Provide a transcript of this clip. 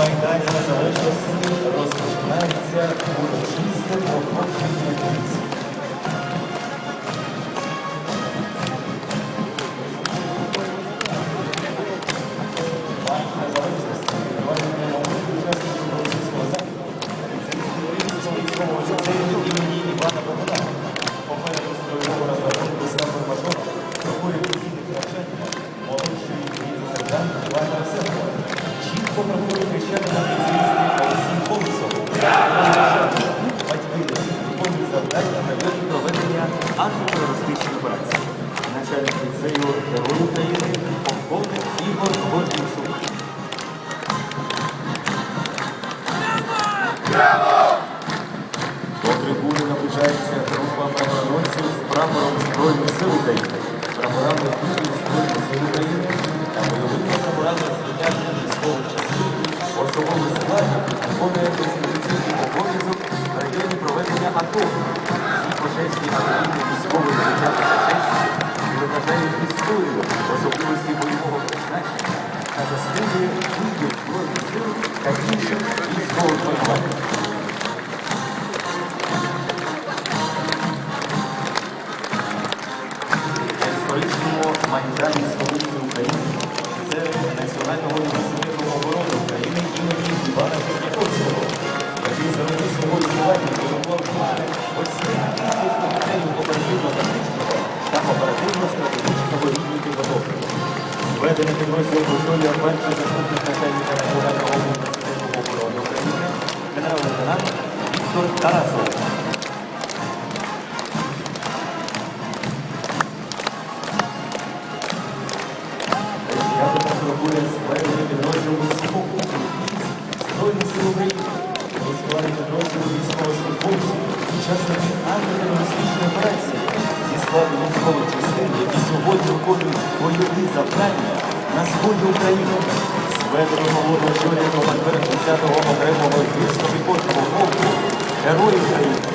Майдані Незалежності розпочинається урочисте проходження військ. Майдан Незалежності відбувається молодих учасників Російського захисту військового ліцею імені Івана Богдана. Попереду строєвого розрахунку стави мажора проходять вихідних навчання молодшої і засердянки Івана Арсенова. Чітко проходить антитерористичної операції. Начальник ліцею Герою України полковник Ігор Гордійчук. До трибуни наближається група правоохоронців з прапором Збройних сил України, виконує конституційний обов'язок в районі проведення АТО. Всі почесні активні військові життя та честі виражають історію особливості бойового призначення та заслуги видів Збройних сил та інших військових формувань. Оперативно-стратегічного рівня підготовки. Зведений підрозділ очолює перший заступник начальника Національного університету оборони України, генерал-лейтенант Віктор Тарасов. Дякую турбує зведення підрозділу бойові завдання на сході України. Зведено голову очолює командира 10-го окремого гірсько-піхотного полку Герої України.